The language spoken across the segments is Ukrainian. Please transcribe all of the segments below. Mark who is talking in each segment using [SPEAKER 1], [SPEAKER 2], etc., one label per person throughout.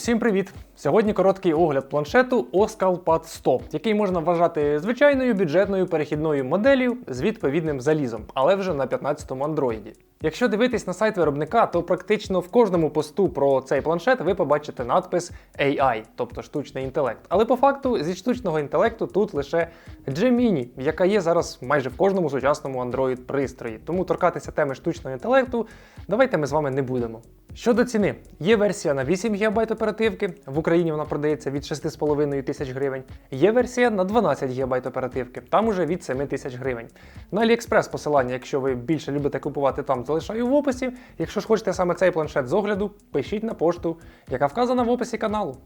[SPEAKER 1] Усім привіт! Сьогодні короткий огляд планшету Oscal Pad 100, який можна вважати звичайною бюджетною перехідною моделлю з відповідним залізом, але вже на 15-му андроїді. Якщо дивитись на сайт виробника, то практично в кожному посту про цей планшет ви побачите надпис AI, тобто штучний інтелект. Але по факту зі штучного інтелекту тут лише Gemini, яка є зараз майже в кожному сучасному Android пристрої. Тому торкатися теми штучного інтелекту давайте ми з вами не будемо. Щодо ціни, є версія на 8 ГБ оперативки, в Україні вона продається від 6,5 тисяч гривень. Є версія на 12 ГБ оперативки, там уже від 7 тисяч гривень. На AliExpress посилання, якщо ви більше любите купувати там, залишаю в описі. Якщо ж хочете саме цей планшет з огляду, пишіть на пошту, яка вказана в описі каналу.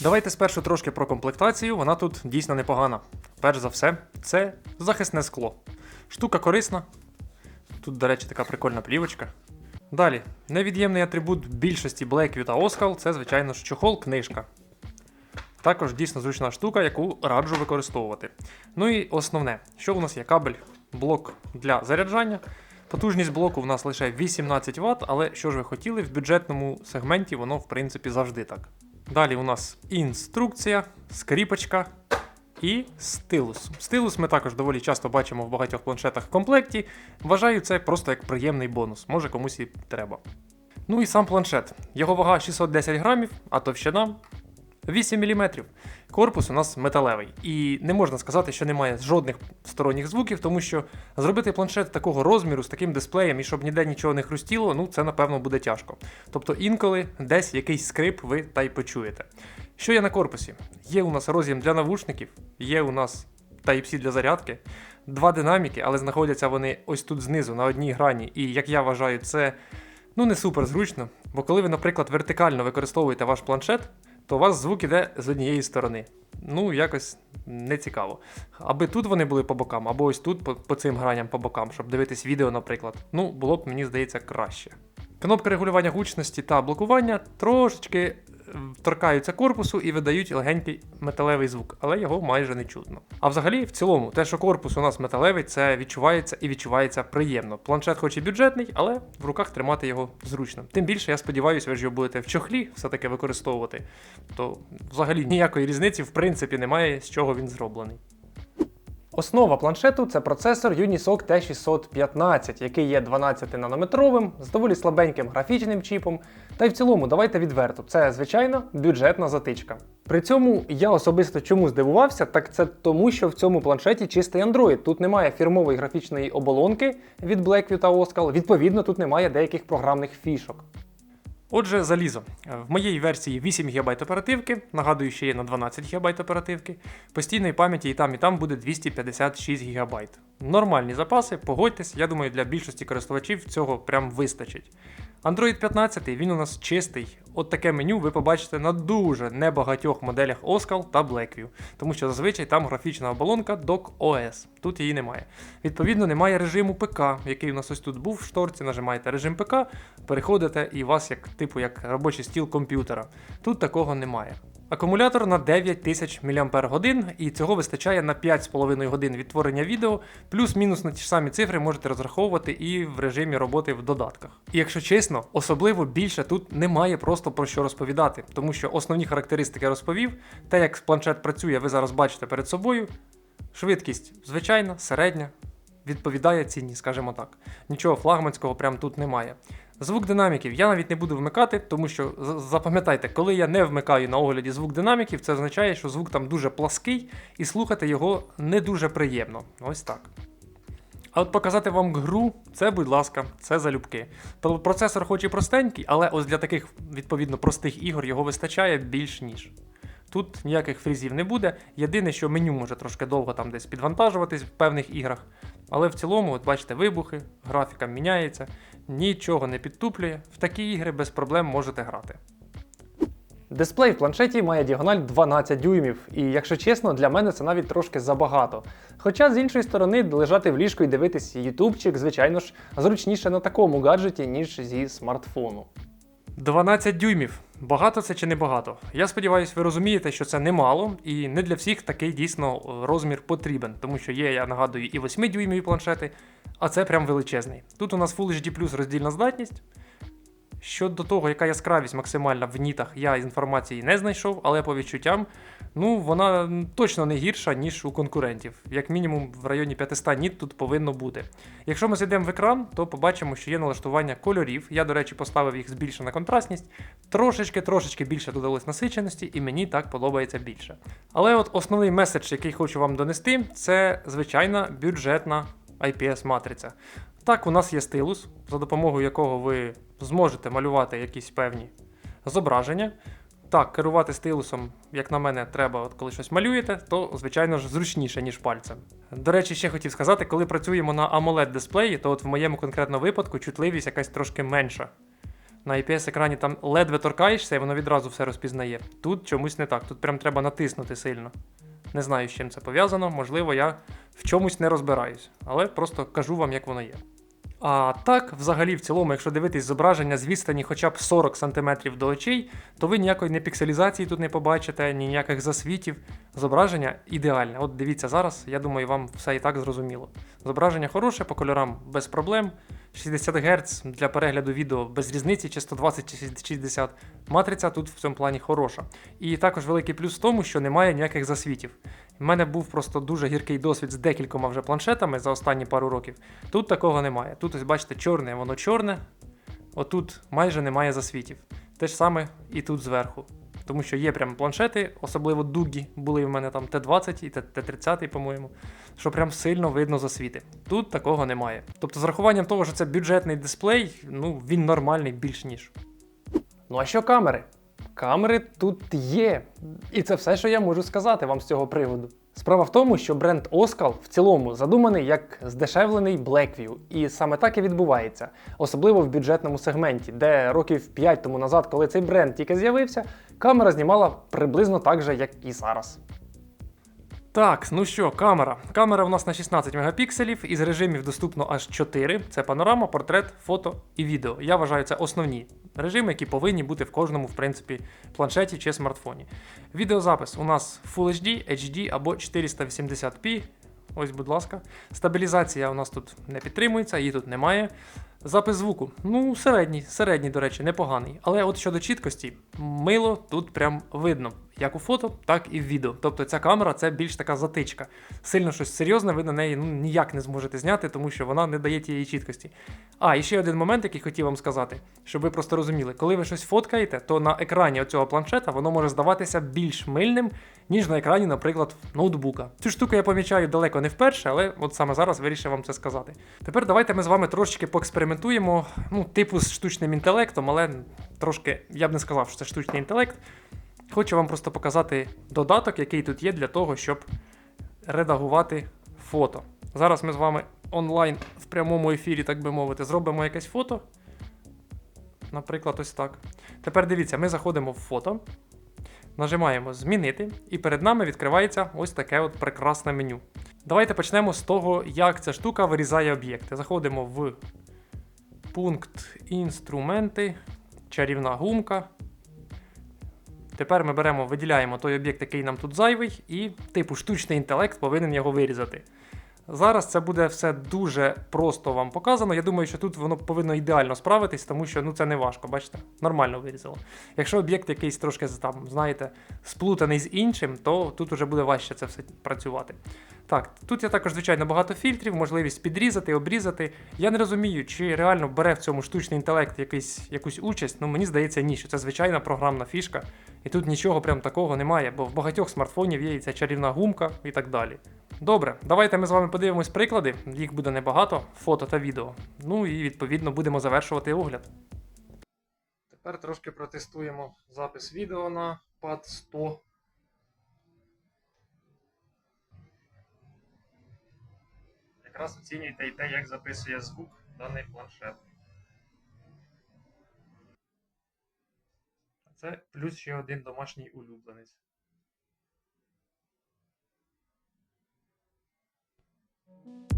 [SPEAKER 1] Давайте спершу трошки про комплектацію, вона тут дійсно непогана. Перш за все, це захисне скло. Штука корисна. Тут, до речі, така прикольна плівочка. Далі, невід'ємний атрибут більшості Blackview та Oskal це, звичайно ж, чохол книжка. Також дійсно зручна штука, яку раджу використовувати. Ну і основне, що у нас є кабель, блок для заряджання. Потужність блоку в нас лише 18 Вт, але що ж ви хотіли, в бюджетному сегменті воно, в принципі, завжди так. Далі у нас інструкція, скріпочка і стилус. Стилус ми також доволі часто бачимо в багатьох планшетах в комплекті. Вважаю це просто як приємний бонус, може комусь і треба. Ну і сам планшет. Його вага 610 грамів, а товщина 8 мм. Корпус у нас металевий. І не можна сказати, що немає жодних сторонніх звуків, тому що зробити планшет такого розміру з таким дисплеєм і щоб ніде нічого не хрустіло, ну це напевно буде тяжко. Тобто інколи десь якийсь скрип ви та й почуєте. Що є на корпусі? Є у нас роз'єм для навушників, є у нас Type-C для зарядки, два динаміки, але знаходяться вони ось тут знизу на одній грані. І як я вважаю, це ну не супер зручно. Бо коли ви, наприклад, вертикально використовуєте ваш планшет, то у вас звук іде з однієї сторони. Ну, якось не цікаво. Аби тут вони були по бокам, або ось тут по, по цим граням по бокам, щоб дивитись відео, наприклад. Ну, було б, мені здається, краще. Кнопка регулювання гучності та блокування трошечки торкаються корпусу і видають легенький металевий звук, але його майже не чутно. А взагалі, в цілому, те, що корпус у нас металевий, це відчувається і відчувається приємно. Планшет, хоч і бюджетний, але в руках тримати його зручно. Тим більше, я сподіваюся, ви ж його будете в чохлі все-таки використовувати. То взагалі ніякої різниці, в принципі, немає, з чого він зроблений. Основа планшету це процесор Unisoc T615, який є 12-нанометровим, з доволі слабеньким графічним чіпом. Та й в цілому, давайте відверто, це звичайна бюджетна затичка. При цьому я особисто чому здивувався, так це тому, що в цьому планшеті чистий Android. Тут немає фірмової графічної оболонки від Blackview та Oskal, відповідно, тут немає деяких програмних фішок. Отже, залізо. В моїй версії 8 ГБ оперативки, нагадую, ще є на 12 ГБ оперативки. Постійної пам'яті і там, і там буде 256 ГБ. Нормальні запаси, погодьтесь, я думаю, для більшості користувачів цього прям вистачить. Android 15 він у нас чистий. От таке меню ви побачите на дуже небагатьох моделях Oskal та Blackview, тому що зазвичай там графічна оболонка DocOS, Тут її немає. Відповідно, немає режиму ПК, який у нас ось тут був в шторці. Нажимаєте режим ПК, переходите і у вас як типу як робочий стіл комп'ютера. Тут такого немає. Акумулятор на 9000 мАч, і цього вистачає на 5,5 годин відтворення відео, плюс-мінус на ті ж самі цифри можете розраховувати і в режимі роботи в додатках. І якщо чесно, особливо більше тут немає просто про що розповідати, тому що основні характеристики розповів, те, як планшет працює, ви зараз бачите перед собою. Швидкість звичайна, середня, відповідає ціні, скажімо так. Нічого флагманського прям тут немає. Звук динаміків я навіть не буду вмикати, тому що запам'ятайте, коли я не вмикаю на огляді звук динаміків, це означає, що звук там дуже плаский і слухати його не дуже приємно. Ось так. А от показати вам гру, це, будь ласка, це залюбки. Процесор хоч і простенький, але ось для таких відповідно простих ігор його вистачає більш ніж. Тут ніяких фрізів не буде. Єдине, що меню може трошки довго там десь підвантажуватись в певних іграх. Але в цілому, от бачите, вибухи, графіка міняється, нічого не підтуплює. В такі ігри без проблем можете грати. Дисплей в планшеті має діагональ 12 дюймів, і якщо чесно, для мене це навіть трошки забагато. Хоча з іншої сторони, лежати в ліжку і дивитись ютубчик, звичайно ж, зручніше на такому гаджеті, ніж зі смартфону. 12 дюймів. Багато це чи не багато? Я сподіваюся, ви розумієте, що це немало, і не для всіх такий дійсно розмір потрібен, тому що є, я нагадую, і 8 дюймові планшети, а це прям величезний. Тут у нас Full HD роздільна здатність, Щодо того, яка яскравість максимальна в нітах, я інформації не знайшов, але по відчуттям, ну вона точно не гірша, ніж у конкурентів. Як мінімум в районі 500 ніт тут повинно бути. Якщо ми зайдемо в екран, то побачимо, що є налаштування кольорів. Я, до речі, поставив їх збільшена контрастність. Трошечки-трошечки більше додалось насиченості, і мені так подобається більше. Але от основний меседж, який хочу вам донести, це звичайна бюджетна IPS-матриця. Так, у нас є стилус, за допомогою якого ви зможете малювати якісь певні зображення. Так, керувати стилусом, як на мене, треба, от коли щось малюєте, то, звичайно ж, зручніше, ніж пальцем. До речі, ще хотів сказати, коли працюємо на AMOLED дисплеї, то от в моєму конкретному випадку чутливість якась трошки менша. На IPS-екрані там ледве торкаєшся, і воно відразу все розпізнає. Тут чомусь не так, тут прям треба натиснути сильно. Не знаю, з чим це пов'язано, можливо, я в чомусь не розбираюсь, але просто кажу вам, як воно є. А так, взагалі, в цілому, якщо дивитись зображення з відстані хоча б 40 см до очей, то ви ніякої не пікселізації тут не побачите, ні ніяких засвітів. Зображення ідеальне. От дивіться зараз, я думаю, вам все і так зрозуміло. Зображення хороше, по кольорам без проблем. 60 Гц для перегляду відео без різниці, чи 120 чи 60. Матриця тут в цьому плані хороша. І також великий плюс в тому, що немає ніяких засвітів. У мене був просто дуже гіркий досвід з декількома вже планшетами за останні пару років. Тут такого немає. Тут ось бачите, чорне, воно чорне. Отут майже немає засвітів. Те ж саме і тут зверху. Тому що є прям планшети, особливо дугі, були в мене там Т20 і Т30, по-моєму, що прям сильно видно засвіти. Тут такого немає. Тобто, з рахуванням того, що це бюджетний дисплей, ну він нормальний більш ніж. Ну а що камери? Камери тут є. І це все, що я можу сказати вам з цього приводу. Справа в тому, що бренд Oskal в цілому задуманий як здешевлений Blackview, і саме так і відбувається, особливо в бюджетному сегменті, де років 5 тому назад, коли цей бренд тільки з'явився, камера знімала приблизно так же, як і зараз. Так, ну що, камера. Камера в нас на 16 мегапікселів, із режимів доступно аж 4. Це панорама, портрет, фото і відео. Я вважаю, це основні режими, які повинні бути в кожному, в принципі, планшеті чи смартфоні. Відеозапис у нас Full HD, HD або 480p. Ось, будь ласка. Стабілізація у нас тут не підтримується, її тут немає. Запис звуку. Ну, середній, середній, до речі, непоганий. Але от щодо чіткості, мило тут прям видно. Як у фото, так і в відео. Тобто ця камера це більш така затичка. Сильно щось серйозне, ви на неї ну, ніяк не зможете зняти, тому що вона не дає тієї чіткості. А, і ще один момент, який хотів вам сказати, щоб ви просто розуміли, коли ви щось фоткаєте, то на екрані цього планшета воно може здаватися більш мильним, ніж на екрані, наприклад, ноутбука. Цю штуку я помічаю далеко не вперше, але от саме зараз вирішив вам це сказати. Тепер давайте ми з вами трошечки поекспериментуємо, ну, типу з штучним інтелектом, але трошки я б не сказав, що це штучний інтелект. Хочу вам просто показати додаток, який тут є для того, щоб редагувати фото. Зараз ми з вами онлайн в прямому ефірі, так би мовити, зробимо якесь фото. Наприклад, ось так. Тепер дивіться, ми заходимо в фото, нажимаємо Змінити, і перед нами відкривається ось таке от прекрасне меню. Давайте почнемо з того, як ця штука вирізає об'єкти. Заходимо в пункт інструменти, чарівна гумка. Тепер ми беремо, виділяємо той об'єкт, який нам тут зайвий, і типу штучний інтелект повинен його вирізати. Зараз це буде все дуже просто вам показано. Я думаю, що тут воно повинно ідеально справитись, тому що ну це не важко, бачите? Нормально вирізало. Якщо об'єкт якийсь трошки там, знаєте, сплутаний з іншим, то тут вже буде важче це все працювати. Так, тут є також, звичайно, багато фільтрів, можливість підрізати, обрізати. Я не розумію, чи реально бере в цьому штучний інтелект якийсь, якусь участь. Ну мені здається, ні, що це звичайна програмна фішка. І тут нічого прям такого немає, бо в багатьох смартфонів є і ця чарівна гумка і так далі. Добре, давайте ми з вами подивимось приклади, їх буде небагато, фото та відео. Ну і відповідно будемо завершувати огляд. Тепер трошки протестуємо запис відео на PAD 100. Якраз оцінюйте і те, як записує звук даний планшет. Це плюс ще один домашній улюбленець. Thank you.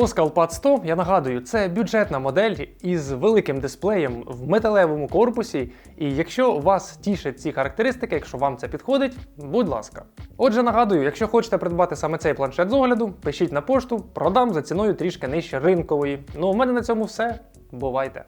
[SPEAKER 1] Oscalpad 100, я нагадую, це бюджетна модель із великим дисплеєм в металевому корпусі. І якщо вас тішать ці характеристики, якщо вам це підходить, будь ласка. Отже, нагадую, якщо хочете придбати саме цей планшет з огляду, пишіть на пошту, продам за ціною трішки нижче ринкової. Ну, у мене на цьому все. Бувайте!